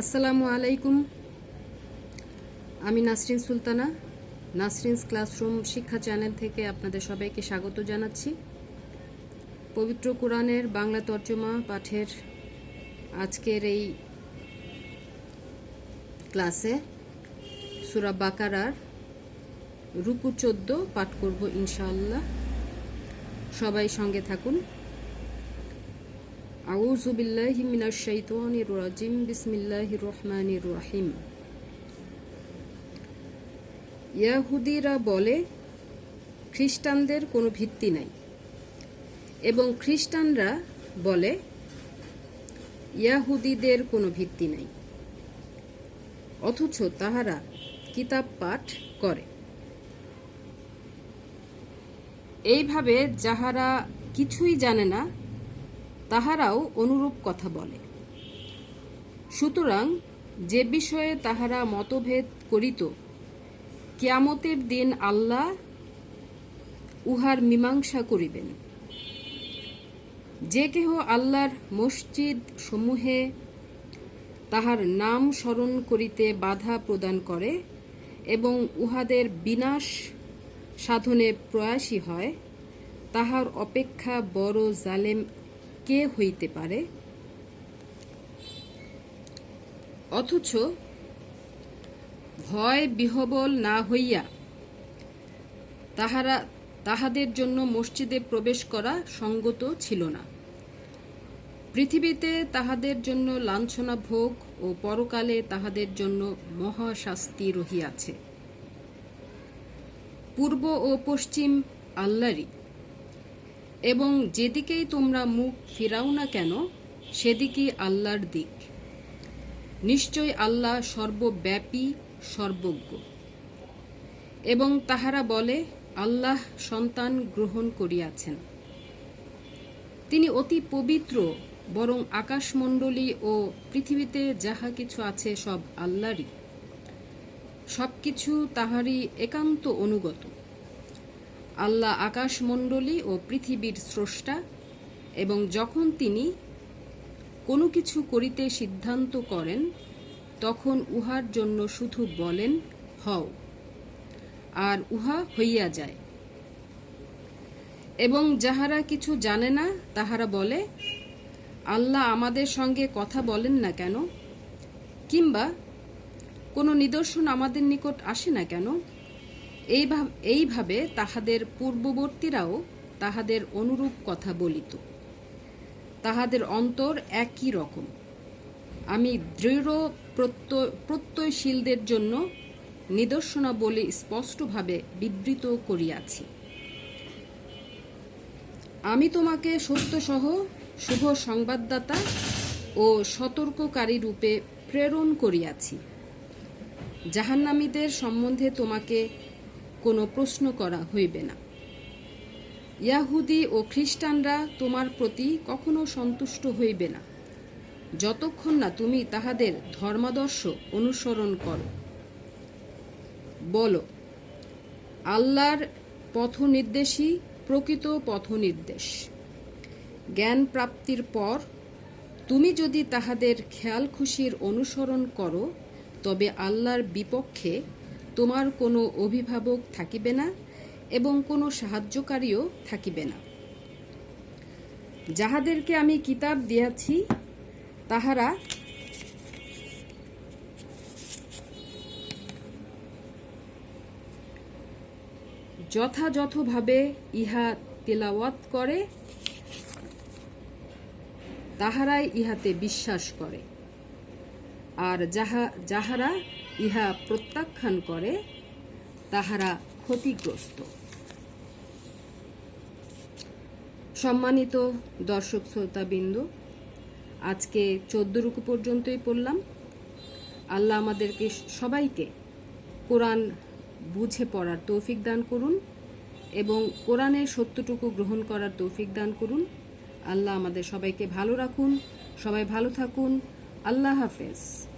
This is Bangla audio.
আসসালামু আলাইকুম। আমি নাসরিন সুলতানা, নাসরিনস ক্লাসরুম শিক্ষা চ্যানেল থেকে আপনাদের সবাইকে স্বাগত জানাচ্ছি। পবিত্র কোরআনের বাংলা তর্জমা পাঠের আজকের এই ক্লাসে সুরা বাকারার রুকু চোদ্দ পাঠ করব ইনশাআল্লাহ। সবাই সঙ্গে থাকুন। আউযু বিল্লাহি মিনাশ শাইতানির রাজিম। বিসমিল্লাহির রহমানির রহিম। ইয়াহুদিরা বলে, খ্রিস্টানদের কোনো ভিত্তি নাই। এবং খ্রিস্টানরা বলে, ইয়াহুদিদের কোনো ভিত্তি নাই। অথচ তাহারা কিতাব পাঠ করে। এইভাবে যাহারা কিছুই জানে না তাহারাও অনুরূপ কথা বলে। সুতরাং যে বিষয়ে তাহারা মতভেদ করিত, কিয়ামতের দিন আল্লাহ উহার মীমাংসা করিবেন। যে কেহ আল্লাহর মসজিদ সমূহে তাহার নাম স্মরণ করিতে বাধা প্রদান করে এবং উহাদের বিনাশ সাধনে প্রয়াসী হয়, তাহার অপেক্ষা বড় জালেম কে হইতে পারে? অথচ ভয় বিহবল না হইয়া তাহারা, তাহাদের জন্য মসজিদে প্রবেশ করা সঙ্গত ছিল না। পৃথিবীতে তাহাদের জন্য লাঞ্ছনা ভোগ ও পরকালে তাহাদের জন্য মহাশাস্তি রহিয়াছে। পূর্ব ও পশ্চিম আল্লাহরই এবং যেদিকেই তোমরা মুখ ফিরাও না কেন, সেদিকেই আল্লাহর দিক। নিশ্চয় আল্লাহ সর্বব্যাপী, সর্বজ্ঞ। এবং তাহারা বলে, আল্লাহ সন্তান গ্রহণ করিয়াছেন। তিনি অতি পবিত্র, বরং আকাশমণ্ডলী ও পৃথিবীতে যাহা কিছু আছে সব আল্লাহরই। সব কিছু তাহারই একান্ত অনুগত। আল্লাহ আকাশমণ্ডলী ও পৃথিবীর স্রষ্টা এবং যখন তিনি কোনো কিছু করিতে সিদ্ধান্ত করেন, তখন উহার জন্য শুধু বলেন, হও। আর উহা হইয়া যায়। এবং যাহারা কিছু জানে না, তাহারা বলে, আল্লাহ আমাদের সঙ্গে কথা বলেন না কেন? কিংবা, কোনো নিদর্শন আমাদের নিকট আসে না কেন? এইভাবে তাহাদের পূর্ববর্তীরাও তাহাদের অনুরূপ কথা বলিত। তাহাদের অন্তর একই রকম। আমি দৃঢ় প্রত্যয় প্রত্যয়শীলদের জন্য নিদর্শনাবলী স্পষ্টভাবে বিবৃত করিয়াছি। আমি তোমাকে সত্যসহ শুভ সংবাদদাতা ও সতর্ককারী রূপে প্রেরণ করিয়াছি। জাহান্নামীদের সম্বন্ধে তোমাকে কোনো প্রশ্ন করা হইবে না। ইয়াহুদি ও খ্রিস্টানরা তোমার প্রতি কখনো সন্তুষ্ট হইবে না। যতক্ষণ না তুমি তাহাদের ধর্মাদর্শ অনুসরণ করো। বলো, আল্লাহর পথ নির্দেশই প্রকৃত পথ নির্দেশ জ্ঞান প্রাপ্তির পর তুমি যদি তাহাদের খেয়াল খুশির অনুসরণ করো, তবে আল্লাহর বিপক্ষে তোমার কোনো অভিভাবক থাকিবে না এবং কোনো সাহায্যকারীও থাকিবে না। যাহাদেরকে আমি কিতাব দিয়াছি, তাহারা যথাযথভাবে ইহা তেলাওয়াত করে, তাহারাই ইহাতে বিশ্বাস করে। আর যাহা যাহারা ইহা প্রত্যাখ্যান করে, তাহারা ক্ষতিগ্রস্ত। সম্মানিত দর্শক শ্রোতাবৃন্দ, আজকে চোদ্দ রুকু পর্যন্তই পড়লাম। আল্লাহ আমাদেরকে সবাইকে কোরআন বুঝে পড়ার তৌফিক দান করুন এবং কোরআনের সত্যটুকু গ্রহণ করার তৌফিক দান করুন। আল্লাহ আমাদের সবাইকে ভালো রাখুন, সবাই ভালো থাকুন। আল্লাহ হাফেজ।